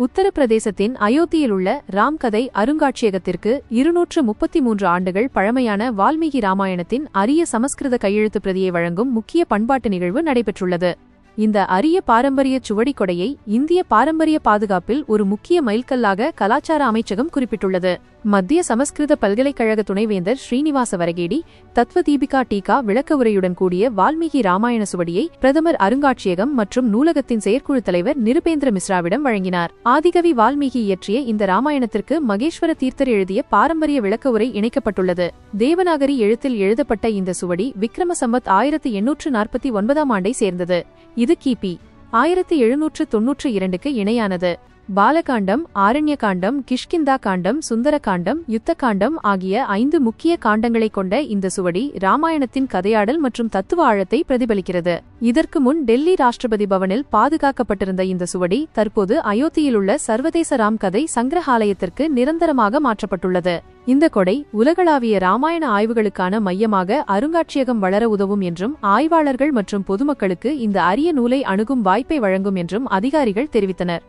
உத்தரப்பிரதேசத்தின் அயோத்தியில் உள்ள ராம்கதை அருங்காட்சியகத்திற்கு இருநூற்று முப்பத்தி மூன்று ஆண்டுகள் பழமையான வால்மீகி ராமாயணத்தின் அரிய சமஸ்கிருத கையெழுத்து பிரதியை வழங்கும் முக்கிய பண்பாட்டு நிகழ்வு நடைபெற்றுள்ளது. இந்த அரிய பாரம்பரிய சுவடிக்கொடையை இந்திய பாரம்பரிய பாதுகாப்பில் ஒரு முக்கிய மைல்கல்லாக கலாச்சார அமைச்சகம் குறிப்பிட்டுள்ளது. மத்திய சமஸ்கிருத பல்கலைக்கழக துணைவேந்தர் ஸ்ரீனிவாச வரகேடி தத்வ தீபிகா டீகா விளக்க உரையுடன் கூடிய வால்மீகி ராமாயண சுவடியை பிரதமர் அருங்காட்சியகம் மற்றும் நூலகத்தின் செயற்குழு தலைவர் நிருபேந்திர மிஸ்ராவிடம் வழங்கினார். ஆதிகவி வால்மீகி இயற்றிய இந்த ராமாயணத்திற்கு மகேஸ்வர தீர்த்தர் எழுதிய பாரம்பரிய விளக்க உரை இணைக்கப்பட்டுள்ளது. தேவநாகரி எழுத்தில் எழுதப்பட்ட இந்த சுவடி விக்ரம சம்பத் ஆயிரத்தி எண்ணூற்று நாற்பத்தி ஒன்பதாம் ஆண்டை சேர்ந்தது. இது கிபி. ஆயிரத்தி எழுநூற்று தொன்னூற்று இரண்டுக்கு இணையானது. பாலகாண்டம் ஆரண்யகாண்டம் கிஷ்கிந்தா காண்டம் சுந்தர காண்டம் யுத்த காண்டம் ஆகிய ஐந்து முக்கிய காண்டங்களைக் கொண்ட இந்த சுவடி ராமாயணத்தின் கதையாடல் மற்றும் தத்துவ ஆழத்தை பிரதிபலிக்கிறது. இதற்கு முன் டெல்லி ராஷ்டிரபதி பவனில் பாதுகாக்கப்பட்டிருந்த இந்த சுவடி தற்போது அயோத்தியிலுள்ள சர்வதேச ராம் கதை சங்கிரஹாலயத்திற்கு நிரந்தரமாக மாற்றப்பட்டுள்ளது. இந்த கொடை உலகளாவிய ராமாயண ஆய்வுகளுக்கான மையமாக அருங்காட்சியகம் வளர உதவும் என்றும் ஆய்வாளர்கள் மற்றும் பொதுமக்களுக்கு இந்த அரிய நூலை அணுகும் வாய்ப்பை வழங்கும் என்றும் அதிகாரிகள் தெரிவித்தனர்.